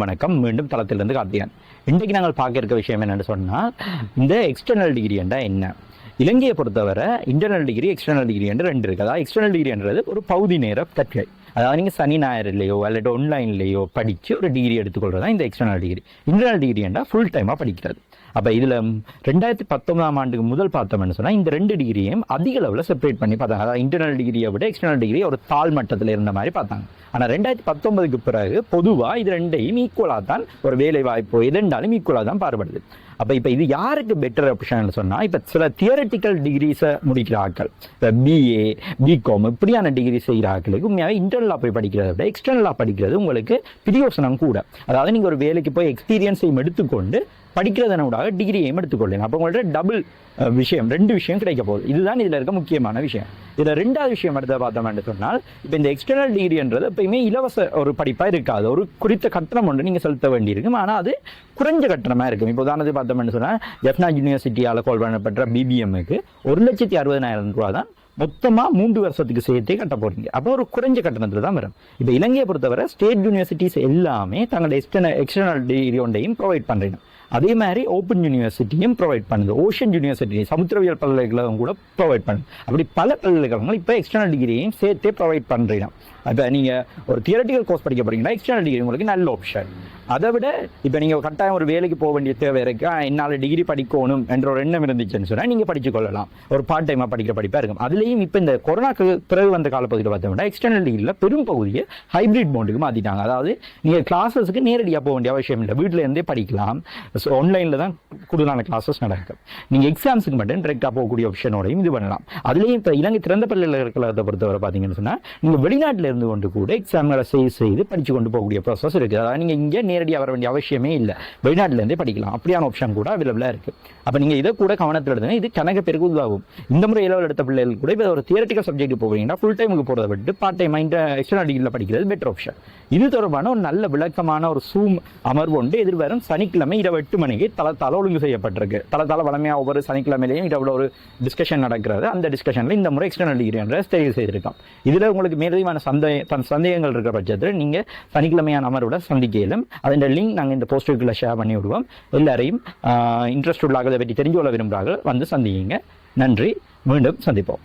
வணக்கம். மீண்டும் தளத்திலிருந்து கார்த்திகன் இன்றைக்கு நாங்கள் பார்க்க இருக்க விஷயம் என்னென்னு சொன்னால் இந்த எக்ஸ்டர்னல் டிகிரி என்றால் என்ன? இலங்கையை பொறுத்தவரை இன்டர்னல் டிகிரி எக்ஸ்டர்னல் டிகிரி என்று ரெண்டு இருக்குது அதாவது எக்ஸ்டர்னல் டிகிரின்றது ஒரு பகுதி நேர கற்கை அதாவது நீங்கள் சனி ஞாயிறுலையோ அல்லது ஆன்லைன்லேயோ படித்து ஒரு டிகிரி எடுத்துக்கொள்றது தான் இந்த external degree internal degree full டைமாக படிக்கிறது. அப்போ இதில் ரெண்டாயிரத்தி பத்தொன்பதாம் ஆண்டுக்கு முதல் பார்த்தோம்னு சொன்னால் இந்த ரெண்டு டிகிரியும் அதிக அளவில் செப்பரேட் பண்ணி பார்த்தாங்க. அதாவது இன்டர்னல் டிகிரியை விட எக்ஸ்டர்னல் டிகிரி ஒரு தாழ் மட்டத்தில் இருந்த மாதிரி பார்த்தாங்க. ஆனால் ரெண்டாயிரத்தி பத்தொன்பதுக்கு பிறகு பொதுவாக இது ரெண்டையும் ஈக்குவலாக தான் ஒரு வேலை வாய்ப்போ எதென்றாலும் ஈக்குவலாக தான் பாடுபடுது அப்போ இப்போ இது யாருக்கு பெட்டர் ஆப்ஷன் சொன்னால் இப்போ சில தியரட்டிக்கல் டிகிரிஸை முடிக்கிற ஆட்கள் இப்போ பிஏ பிகாம் இப்படியான டிகிரி செய்கிற ஆட்களுக்கு உண்மையாகவே இன்டர்னலாக போய் படிக்கிறத விட எக்ஸ்டர்னலாக படிக்கிறது உங்களுக்கு பிரியோசனம் கூட. அதாவது நீங்கள் ஒரு வேலைக்கு போய் எக்ஸ்பீரியன்ஸையும் எடுத்துக்கொண்டு படிக்கிறதனோட டிகிரியையும் எடுத்துக்கொள்ளலாம் அப்போ உங்கள்ட்ட டபுள் விஷயம் ரெண்டு விஷயம் கிடைக்க போகுது. இதுதான் இதில் இருக்க முக்கியமான விஷயம். இதில் ரெண்டாவது விஷயம் எடுத்து பார்த்தோம்னு சொன்னால் இப்போ இந்த எக்ஸ்டர்னல் டிகிரின்றது எப்பயுமே இலவச ஒரு படிப்பாக இருக்காது. ஒரு குறித்த கட்டணம் ஒன்று நீங்கள் செலுத்த வேண்டியிருக்கும். ஆனால் அது குறைஞ்ச கட்டணமாக இருக்கும். இப்போ உதாரணத்துக்கு பார்த்தோம்னு சொன்னால் ஜெஃப்னா யூனிவர்சிட்டியால் கோல் பண்ணப்பட்ட பிபிஎம்முக்கு ஒரு லட்சத்தி அறுபதனாயிரம் ரூபா தான் மொத்தமாக மூன்று வருஷத்துக்கு சேர்த்தே கட்ட போகிறீங்க அப்போ ஒரு குறைஞ்ச கட்டணத்தில் தான் வரும். இப்போ இலங்கையை பொறுத்தவரை ஸ்டேட் யூனிவர்சிட்டிஸ் எல்லாமே தங்களோட எக்ஸ்டர்னல் எக்ஸ்டர்னல் டிகிரி ஒன்றையும் ப்ரொவைட் பண்ணுறீங்க அதே மாதிரி ஓப்பன் யூனிவர்சிட்டியும் ப்ரொவைட் பண்ணுது. ஓஷன் யூனிவர்சிட்டி சமுத்திரவியல் பல்கலைக்கழகம் கூட ப்ரொவைட் பண்ணுது. அப்படி பல பல்கலைக்கழகங்கள் இப்போ எக்ஸ்டர்னல் டிகிரியும் சேர்த்தே ப்ரொவைட் பண்ணுறீங்க இப்போ நீங்கள் ஒரு தியரட்டிக்கல் கோர்ஸ் படிக்க போகிறீங்கன்னா எக்ஸ்டர்னல் டிகிரி உங்களுக்கு நல்ல ஆப்ஷன் அதை விட இப்போ நீங்கள் கட்டாயம் ஒரு வேலைக்கு போக வேண்டிய தேவை இருக்கா. என்னால் டிகிரி படிக்கணும் என்ற ஒரு எண்ணம் இருந்துச்சுன்னு சொன்னால் நீங்கள் படிச்சுக்கொள்ளலாம் ஒரு பார்ட் டைமாக படிக்கிற படிப்பாக இருக்கும். அதுலேயும் இப்போ இந்த கொரோனாக்கு பிறகு வந்த காலப்பகுதியில் பார்த்தோம்னா எக்ஸ்டர்னல் டிகிரியில் பெரும் பகுதியை ஹைப்ரிட் மோண்டுக்கு மாற்றிட்டாங்க அதாவது நீங்கள் கிளாஸஸுக்கு நேரடியாக போக வேண்டிய அவசியம் இல்லை. வீட்டில் இருந்தே படிக்கலாம். ஸோ ஆன்லைனில் தான் கூடுதலான கிளாஸஸ் நடக்கும் நீங்கள் எக்ஸாம்ஸுக்கு மட்டும் டிரெக்டாக போகக்கூடிய ஆப்ஷனோடையும் இது பண்ணலாம். அதுலேயும் இப்போ இலங்கை திறந்த பள்ளியில் இருக்கிறத பொறுத்தவரை பார்த்தீங்கன்னு சொன்னால் நீங்கள் வெளிநாட்டில் இருந்து கொண்டு கூட எக்ஸாம்களை செய்து செய்து படித்து கொண்டு போகக்கூடிய ப்ராசஸ் இருக்குது அதாவது நீங்கள் இங்கே நேரடியாக வர வேண்டிய அவசியமே இல்லை. வெளிநாட்டிலேருந்தே படிக்கலாம். அப்படியான ஆப்ஷன் கூட அவைலபிளாக இருக்குது அப்போ நீங்கள் இதை கூட கவனத்தில் எடுத்துங்க. இது கணக்கு பெருக்கு உதவும் இந்த முறை இளவல் எடுத்த பிள்ளைகள் கூட இப்போ ஒரு தியரட்டிக்கல் சப்ஜெக்ட் போகிறீங்கன்னா ஃபுல் டைமுக்கு போகிறத விட்டு பார்ட் டைம் மைண்ட் எக்ஸ்டர்னல் டிகிரியில் படிக்கிறது பெட்டர் ஆப்ஷன் இது தொடர்பான ஒரு நல்ல விளக்கமான ஒரு சூம் அமர்வு ஒன்று எதிர்வரும் சனிக்கிழமை இரவு எட்டு மணிக்கு தளத்தால் ஒழுங்கு செய்யப்பட்டிருக்கு. தளத்தால் வளமையாக ஒவ்வொரு சனிக்கிழமையிலையும் இரவில் ஒரு டிஸ்கஷன் நடக்கிறது. அந்த டிஸ்கஷனில் இந்த முறை எக்ஸ்டர்னல் டிகிரி என்ற தெரிவு செய்திருக்கோம். இதில் உங்களுக்கு மேலதிகமான சந்தேக தன் சந்தேகங்கள் இருக்கிற பட்சத்தில் நீங்கள் சனிக்கிழமையான அமர்வுடன் சந்திக்கையிலும் அதன் லிங்க் நாங்கள் இந்த போஸ்டுக்குள்ளே ஷேர் பண்ணி விடுவோம். எல்லாரையும் இன்ட்ரெஸ்ட் உள்ளாக இதை பற்றி தெரிஞ்சு கொள்ள விரும்புகிறார்கள் வந்து சந்திங்க நன்றி. மீண்டும் சந்திப்போம்.